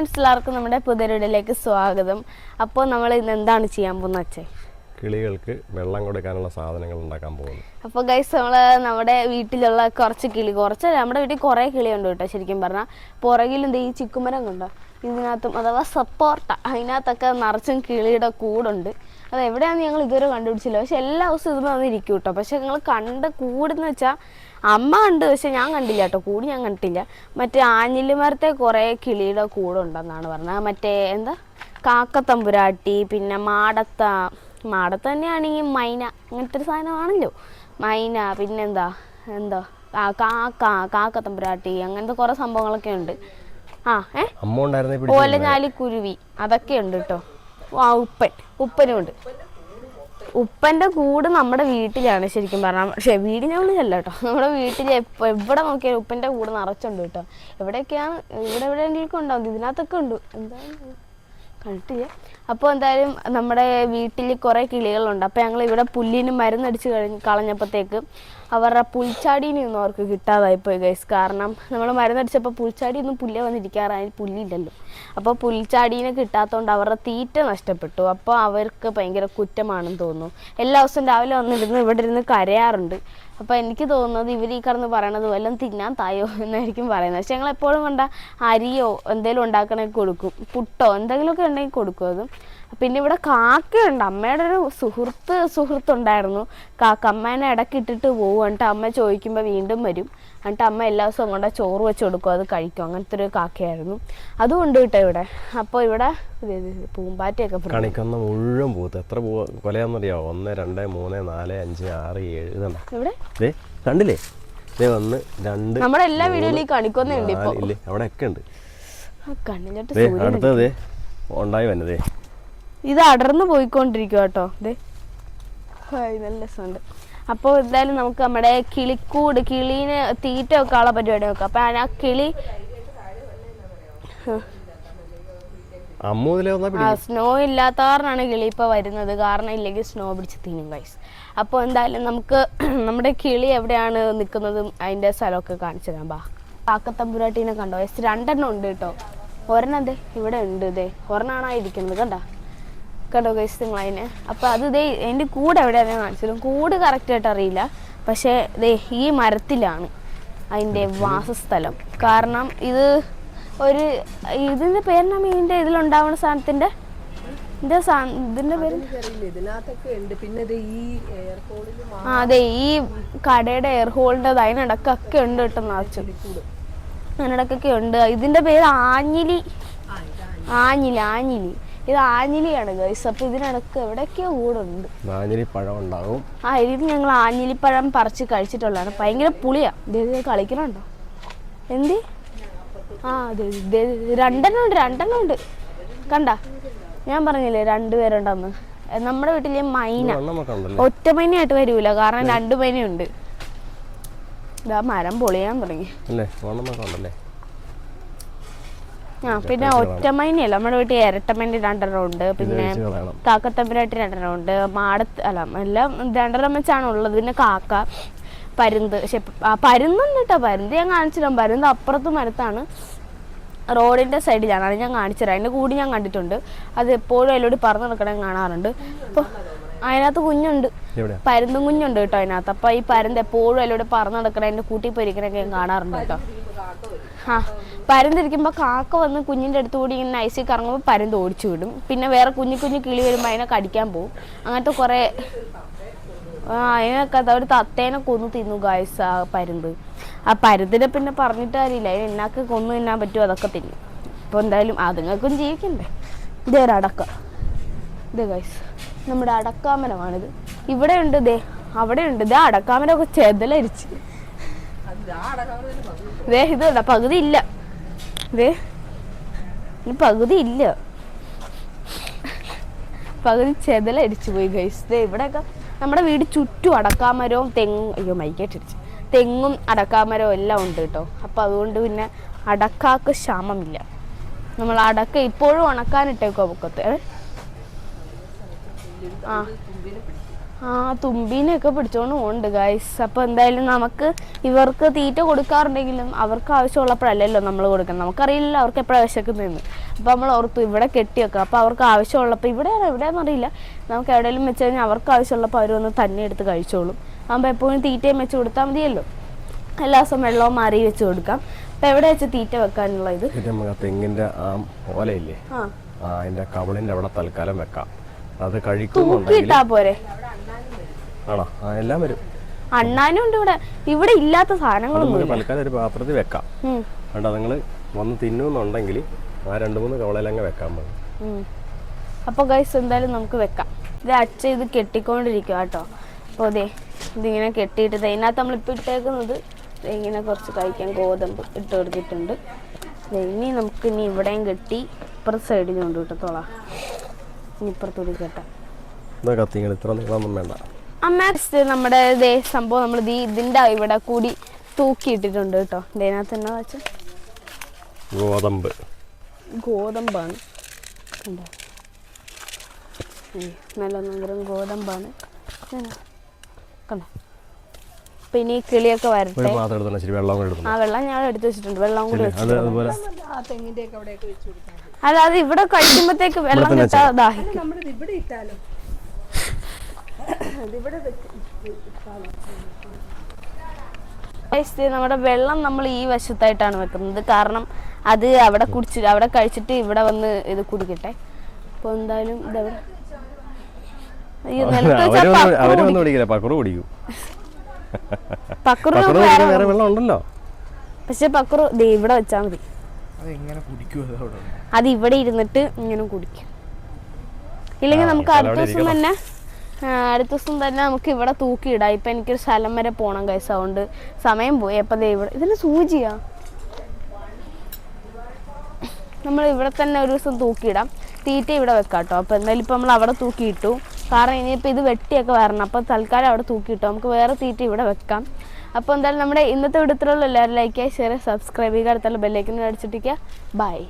Friends എല്ലാവർക്കും നമ്മുടെ പുതിയൊരിടയിലേക്ക് സ്വാഗതം. അപ്പോൾ നമ്മൾ ഇന്ന് എന്താണ് ചെയ്യാൻ പോകുന്നത് അച്ഛേ? കിളികൾക്ക് വെള്ളം കൊടുക്കാനുള്ള സാധനങ്ങൾ ഉണ്ടാക്കാൻ പോകുന്നു. അപ്പോൾ ഗൈസ് നമ്മൾ നമ്മുടെ വീട്ടിലുള്ള കുറച്ച് കിളി കുറച്ച് നമ്മുടെ വീട്ടിൽ കുറേ കിളിയുണ്ട് കേട്ടോ ശരിക്കും പറഞ്ഞാൽ പുറകിലും ഈ ചിക്കുമരം കൊണ്ടോ? ഇതിനകത്തും അഥവാ സപ്പോർട്ട അതിനകത്തൊക്കെ നിറച്ചും കിളിയുടെ കൂടുണ്ട്. അത് എവിടെയാണെന്ന് ഞങ്ങൾ ഇതുവരെ കണ്ടുപിടിച്ചില്ല. പക്ഷെ എല്ലാ ദിവസവും ഇതുമ്പോൾ വന്നിരിക്കും കേട്ടോ. പക്ഷെ ഞങ്ങൾ കണ്ട കൂടുന്ന വെച്ചാൽ അമ്മ ഉണ്ട് പക്ഷെ ഞാൻ കണ്ടില്ല കേട്ടോ കൂട് ഞാൻ കണ്ടിട്ടില്ല. മറ്റേ ആഞ്ഞിലിമരത്തെ കുറേ കിളിയുടെ കൂടുണ്ടെന്നാണ് പറഞ്ഞത്. മറ്റേ എന്താ? കാക്കത്തമ്പുരാട്ടി പിന്നെ മാടത്ത മാടത്ത തന്നെയാണെങ്കിൽ മൈന. അങ്ങനത്തെ ഒരു സാധനമാണല്ലോ. മൈന പിന്നെന്താ? എന്താ? കാക്ക കാക്കത്തമ്പുരാട്ടി അങ്ങനത്തെ കുറേ സംഭവങ്ങളൊക്കെ ഉണ്ട്. ആ ഏ? അമ്മ ഉണ്ടായിരുന്നേ ഓലഞ്ഞാലി കുരുവി അതൊക്കെ ഉണ്ട് കേട്ടോ. ആ ഉപ്പൻ ഉപ്പനും ഉണ്ട്. ഉപ്പന്റെ കൂട് നമ്മുടെ വീട്ടിലാണ് ശരിക്കും പറഞ്ഞാൽ പക്ഷേ വീടിനുള്ളിലല്ല കേട്ടോ. നമ്മുടെ വീട്ടിൽ എവിടെ നോക്കിയാലും ഉപ്പന്റെ കൂട് നിറച്ചുണ്ട് കേട്ടോ. എവിടെയൊക്കെയാണ് ഇവിടെ എവിടെയെങ്കിലും ഉണ്ടാവും ഇതിനകത്തൊക്കെ ഉണ്ട്. എന്താണ്? കണ്ടിട്ടില്ല. അപ്പോൾ എന്തായാലും നമ്മുടെ വീട്ടിൽ കുറേ കിളികളുണ്ട്. അപ്പോൾ ഞങ്ങൾ ഇവിടെ പുല്ലിന് മരുന്നടിച്ച് കഴിഞ്ഞ് കളഞ്ഞപ്പോഴത്തേക്ക് അവരുടെ പുൽച്ചാടീനൊന്നും അവർക്ക് കിട്ടാതായിപ്പോയി ഗൈസ് കാരണം നമ്മൾ മരുന്നടിച്ചപ്പോൾ പുൽച്ചാടിയൊന്നും പുല്ല് വന്നിരിക്കാറായി പുല്ലില്ലല്ലോ. അപ്പോൾ പുൽച്ചാടീനെ കിട്ടാത്തതുകൊണ്ട് അവരുടെ തീറ്റ നഷ്ടപ്പെട്ടു. അപ്പോൾ അവർക്ക് ഭയങ്കര കുറ്റമാണെന്ന് തോന്നുന്നു. എല്ലാ ദിവസവും രാവിലെ വന്നിരുന്ന് ഇവിടെ ഇരുന്ന് കരയാറുണ്ട്. അപ്പോൾ എനിക്ക് തോന്നുന്നത് ഇവർ ഈ കടന്ന് പറയണത് വല്ലതും തിന്നാൻ തായോ എന്നായിരിക്കും പറയുന്നത്. പക്ഷെ ഞങ്ങൾ എപ്പോഴും കണ്ട അരിയോ എന്തെങ്കിലും ഉണ്ടാക്കണമെങ്കിൽ കൊടുക്കും. പുട്ടോ എന്തെങ്കിലുമൊക്കെ ഉണ്ടെങ്കിൽ കൊടുക്കും. അതും പിന്നെ ഇവിടെ കാക്കയുണ്ട്. അമ്മയുടെ ഒരു സുഹൃത്ത് സുഹൃത്തുണ്ടായിരുന്നു. കാക്ക അമ്മേനെ ഇടയ്ക്ക് ഇട്ടിട്ട് പോകും എന്നിട്ട് അമ്മ ചോദിക്കുമ്പോൾ വീണ്ടും വരും. എന്നിട്ട് അമ്മ എല്ലാ ദിവസവും കൊണ്ട് ചോറ് വെച്ച് കൊടുക്കും. അത് കഴിക്കും. അങ്ങനത്തെ ഒരു കാക്കയായിരുന്നു. അതും ഉണ്ട് കേട്ടോ ഇവിടെ. അപ്പോൾ ഇവിടെ പൂമ്പാറ്റയൊക്കെ. കണിക്കുന്ന മുഴുവൻ പൂത്ത്. എത്ര പൂ കൊലയാന്നറിയാവോ ഒന്ന് രണ്ട് മൂന്ന് നാല് അഞ്ച് ആറ് ഏഴ് ഇവിടെ കണ്ടില്ലേ? ഒന്ന് രണ്ട് നമ്മുടെ എല്ലാ വീഡിയോയിലും കണിക്കൊന്നുണ്ട് ഇല്ലേ? അവിടെ ഒക്കെ ഉണ്ട് അടുത്തത് ഉണ്ടായി വന്നതേ ഇത് അടർന്നു പോയിക്കൊണ്ടിരിക്കും കേട്ടോ ഹായ് നല്ല രസമുണ്ട് അപ്പോൾ എന്തായാലും നമുക്ക് നമ്മുടെ കിളിക്കൂട് കിളീനെ തീറ്റ ഒക്കെ ആളെ പരിപാടി നോക്കാം. അപ്പൊ ആ കിളി സ്നോ ഇല്ലാത്ത കാരണമാണ് കിളി ഇപ്പോൾ വരുന്നത്. കാരണം ഇല്ലെങ്കിൽ സ്നോ പിടിച്ച് തിന്നും ഗൈസ് അപ്പോൾ എന്തായാലും നമുക്ക് നമ്മുടെ കിളി എവിടെയാണ് നിൽക്കുന്നതും അതിന്റെ സ്ഥലമൊക്കെ കാണിച്ചു തരാം ബാ. കാക്കത്തമ്പുരാട്ടീനെ കണ്ടോ? എസ് രണ്ടെണ്ണം ഉണ്ട് കേട്ടോ ഒരെണ്ണം അതെ ഇവിടെ ഉണ്ട് ഇതേ ഒരെണ്ണമാണ് ഇരിക്കുന്നത് കണ്ടോ? കണ്ടോ ഗൈസ് നിങ്ങൾ അതിനെ? അപ്പോൾ അത് ദേ എന്റെ കൂട് എവിടെയാണ് ഞാൻ കാണിച്ചു തരും. കൂട് കറക്റ്റായിട്ട് അറിയില്ല. പക്ഷേ ദേ ഈ മരത്തിലാണ് അതിന്റെ വാസസ്ഥലം. കാരണം ഇത് ഒരു ഇതിന്റെ പേരിനാ മീനിന്റെ ഇതിലുണ്ടാവുന്ന സാധനത്തിന്റെ പേര്? ആ അതെ ഈ കടയുടെ എയർ ഹോളിന്റെ അതിനിടക്കൊക്കെ ഉണ്ട് കേട്ടോ നാച്ചു അതിനിടക്കൊക്കെ ഉണ്ട്. ഇതിന്റെ പേര് ആഞ്ഞിലി. ആഞ്ഞിലി ആഞ്ഞിലി. ഇത് ആഞ്ഞിലിയാണ് ഗൈസ് അപ്പൊ ഇതിനിടക്ക് എവിടെയൊക്കെയോ കൂടുണ്ട്. നാഞ്ഞിരി പഴം ഉണ്ടാവും. ആ ഇത് ഞങ്ങൾ ആഞ്ഞിലിപ്പഴം പറിച്ച് കഴിച്ചിട്ടുള്ളതാണ്. ഭയങ്കര പുളിയാ. ദേ കളിക്കണുണ്ടോ? എന്തി? ആ അതെ രണ്ടെണ്ണം ഉണ്ട് രണ്ടെണ്ണം ഉണ്ട്. കണ്ട? ഞാൻ പറഞ്ഞില്ലേ രണ്ടുപേരുണ്ടെന്ന് നമ്മുടെ വീട്ടിലെ മൈന. ഒറ്റ മൈനയായിട്ട് വരൂല. കാരണം രണ്ട് മൈനയുണ്ട്. ഇതാ മരം പൊളിയാൻ തുടങ്ങി. അല്ലേ? ആ പിന്നെ ഒറ്റമൈനല്ല നമ്മുടെ വീട്ടിൽ ഇരട്ടമൈന രണ്ടെണ്ണം ഉണ്ട് പിന്നെ കാക്കത്തമ്പരായിട്ട് രണ്ടെണ്ണം ഉണ്ട് മാടത്ത് അല്ല എല്ലാം രണ്ടെണ്ണം വെച്ചാണ് ഉള്ളത്. പിന്നെ കാക്ക പരുന്ത്. പക്ഷെ ആ പരുന്തുണ്ട് കേട്ടോ പരുന്ത് ഞാൻ കാണിച്ചില്ല പരുന്ത് അപ്പുറത്ത് മരത്താണ് റോഡിന്റെ സൈഡിലാണ്. അത് ഞാൻ കാണിച്ചുതരാം. അതിന്റെ അതിന്റെ കൂടി ഞാൻ കണ്ടിട്ടുണ്ട്. അത് എപ്പോഴും അതിലൂടെ പറന്ന് നടക്കണേ കാണാറുണ്ട്. അപ്പോൾ അതിനകത്ത് കുഞ്ഞുണ്ട്. പരുന്തും കുഞ്ഞുണ്ട് കേട്ടോ അതിനകത്ത്. അപ്പോൾ ഈ പരുന്ത് എപ്പോഴും അതിലൂടെ പറന്ന് നടക്കണേ കൂട്ടി പൊരിക്കണൊക്കെ ഞാൻ കാണാറുണ്ട് കേട്ടോ. ആ പരുന്തിരിക്കുമ്പോൾ കാക്ക വന്ന് കുഞ്ഞിന്റെ അടുത്ത് കൂടി ഇങ്ങനെ ഐസിൽ കറങ്ങുമ്പോൾ പരുന്ത് ഓടിച്ചു വിടും. പിന്നെ വേറെ കുഞ്ഞു കുഞ്ഞു കിളി വരുമ്പോൾ അതിനെ കടിക്കാൻ പോകും അങ്ങനത്തെ കുറേ അതിനൊക്കെ അത് ഒരു തത്തേനെ കൊന്നു തിന്നു ഗായ്സ് ആ പരുന്ത്. ആ പരുന്തിനെ പിന്നെ പറഞ്ഞിട്ട് കാര്യമില്ല. അതിന് എന്നാക്ക് കൊന്നു തിന്നാൻ പറ്റുമോ അതൊക്കെ തിന്നു. അപ്പോൾ എന്തായാലും അതുങ്ങൾക്കും ജീവിക്കണ്ടേ? ഇതേ ഒരു അടക്ക. ഇത് ഗൈസ് നമ്മുടെ അടക്കാമരമാണിത്. ഇവിടെ ഉണ്ട് ദേ അവിടെ ഉണ്ട്. ഇതേ അടക്കാമരമൊക്കെ ചെതലരിച്ച്. ദേ ഇത് കണ്ട പകുതി ഇല്ല. വേ പകുതി ഇല്ല. പകുതി ചെതലടിച്ചു പോയി ഗൈസ് ദേ ഇവിടെയൊക്കെ നമ്മുടെ വീട് ചുറ്റും അടക്കാമരവും തെങ്ങും അയ്യോ മൈക്കേറ്റടിച്ചു തെങ്ങും അടക്കാമരവും എല്ലാം ഉണ്ട് കേട്ടോ. അപ്പോൾ അതുകൊണ്ട് പിന്നെ അടക്കാക്ക് ക്ഷാമമില്ല. നമ്മൾ അടക്ക ഇപ്പോഴും ഉണക്കാനിട്ടേക്കോ പൊക്കത്ത്? ആ. ആ തുമ്പീനെയൊക്കെ പിടിച്ചോണ്ട് പോകുന്നുണ്ട് ഗൈസ് അപ്പോൾ എന്തായാലും നമുക്ക് ഇവർക്ക് തീറ്റ കൊടുക്കാറുണ്ടെങ്കിലും അവർക്ക് ആവശ്യമുള്ളപ്പോഴല്ലല്ലോ നമ്മൾ കൊടുക്കുന്നത്. നമുക്കറിയില്ല അവർക്ക് എപ്പോഴാണ് വിശക്കുന്നതെന്ന്. അപ്പോൾ നമ്മൾ ഓർത്തു ഇവിടെ കെട്ടി വെക്കുക അപ്പോൾ അവർക്ക് ആവശ്യമുള്ളപ്പോൾ ഇവിടെയാണ് എവിടെയാണെന്ന് അറിയില്ല. നമുക്ക് എവിടെയെങ്കിലും വെച്ച് കഴിഞ്ഞാൽ അവർക്ക് ആവശ്യമുള്ളപ്പോൾ അവർ വന്ന് തന്നെ എടുത്ത് കഴിച്ചോളും. ആകുമ്പോൾ എപ്പോഴും തീറ്റയും വെച്ച് കൊടുത്താൽ മതിയല്ലോ. എല്ലാ ദിവസവും വെള്ളവും മാറി വെച്ച് കൊടുക്കാം. അപ്പോൾ എവിടെ വെച്ച് തീറ്റ വെക്കാനുള്ള ഇത് തെങ്ങിന്റെ ആ ഓലയില്ലേ? ആ. അതിന്റെ കവളിന്റെ അവിടെ തൽക്കാലം വെക്കാം. അത് കഴിക്കുന്നുണ്ടെങ്കിൽ പോരെ? ആണോ? ആ എല്ലാം വരും. അണ്ണാനും ഉണ്ട് ഇവിടെ. ഇവിടെ ഇല്ലാത്ത സാധനങ്ങളും സാധനങ്ങളൊന്നും നമുക്ക് തൽക്കാലം ഒരു പാത്രത്തിൽ വെക്കാം. കണ്ടോ വേണ്ട നിങ്ങൾ വന്ന് തിന്നുന്നുണ്ടെങ്കിൽ ആ രണ്ട് മൂന്ന് കവളയിലങ്ങ് വെക്കാൻ മതി അപ്പൊ അപ്പോൾ ഗൈസ് എന്തായാലും നമുക്ക് വെക്കാം. ഇത് അച്ഛ ഇത് കെട്ടിക്കൊണ്ടിരിക്കുക കേട്ടോ. അപ്പോൾ അതെ ഇതിങ്ങനെ കെട്ടിയിട്ട് അതിനകത്ത് നമ്മൾ ഇപ്പൊ ഇട്ടേക്കുന്നത് ഇങ്ങനെ കുറച്ച് കഴിക്കാൻ ഗോതമ്പ് ഇട്ട് കൊടുത്തിട്ടുണ്ട്. ഇനി നമുക്ക് ഇനി ഇവിടെയും കെട്ടി ഇപ്പുറത്തെ സൈഡിൽ ഇനി ഇപ്പുറത്തൂടി കെട്ടാം. ഇതാ കത്തിങ്ങൾ ഇത്ര നീളമൊന്നും വേണ്ട. അമ്മ നമ്മുടെ ഇതേ സംഭവം നമ്മൾ ദീ ഇതിന്റെ ഇവിടെ കൂടി തൂക്കിയിട്ടിട്ടുണ്ട് കേട്ടോ. ഇതിനകത്ത് എന്നാ വെച്ച? ഗോതമ്പ്. ഗോതമ്പാണ്. കണ്ടോ? നല്ല നമ്പരം ഗോതമ്പാണ്? കണ്ടോ? അപ്പൊ ഇനി കിളിയൊക്കെ വരട്ടെ. വെള്ളം ആ ഞാൻ എടുത്ത് വെച്ചിട്ടുണ്ട്. വെള്ളം കൂടി വെച്ചിട്ടുണ്ട്. വെച്ച് അല്ലാതെ ഇവിടെ കഴിക്കുമ്പോഴത്തേക്ക് വെള്ളം കിട്ടാതെ ദാഹിക്കും. ഇവിടെ ഇട്ടാലോ? വെച്ച് ദേ നമ്മുടെ വെള്ളം നമ്മൾ ഈ വശത്തായിട്ടാണ് വെക്കുന്നത്. കാരണം അത് അവിടെ കുടിച്ച് അവിടെ കഴിച്ചിട്ട് ഇവിടെ വന്ന് ഇത് കുടിക്കട്ടെ. അപ്പൊ എന്തായാലും ഇതവിടെ വെച്ചാ പക്കുറു അവർ വന്ന് പക്കുറു പിടിക്കും പക്കുറു പക്കുറു വേറെ വേറെ വെള്ളം ഉണ്ടല്ലോ. പക്ഷെ പക്കുറു ദേ ഇവിടെ വെച്ചാൽ മതി. അതെങ്ങനെ കുടിക്കും അത് ഇവിടെ ഇരുന്നിട്ട് ഇങ്ങനെ കുടിക്കും. ഇല്ലെങ്കിൽ നമുക്ക് അടുത്ത ദിവസം തന്നെ അടുത്ത ദിവസം തന്നെ നമുക്ക് ഇവിടെ തൂക്കിയിടാം. ഇപ്പൊ എനിക്കൊരു സ്ഥലം വരെ പോണം കൈസ അതുകൊണ്ട് സമയം പോയി. അപ്പൊ ദേ ഇവിടെ ഇതിന് സൂചിയാ. നമ്മൾ ഇവിടെ തന്നെ ഒരു ദിവസം തൂക്കിയിടാം. തീറ്റ ഇവിടെ വെക്കാം കേട്ടോ അപ്പോൾ എന്തായാലും ഇപ്പം നമ്മൾ അവിടെ തൂക്കിയിട്ടു. കാരണം ഇനിയിപ്പോൾ ഇത് വെട്ടിയൊക്കെ വരണം. അപ്പോൾ തൽക്കാലം അവിടെ തൂക്കിയിട്ടു. നമുക്ക് വേറെ തീറ്റ ഇവിടെ വെക്കാം. അപ്പോൾ എന്തായാലും നമ്മുടെ ഇന്നത്തെ വിടത്തിലുള്ള എല്ലാവരും ലൈക്ക് ചെയ്യുക ഷെയർ സബ്സ്ക്രൈബ് ചെയ്യുക അടുത്തുള്ള ബെല്ലൈക്കൻ അടിച്ചിട്ടിരിക്കുക. ബൈ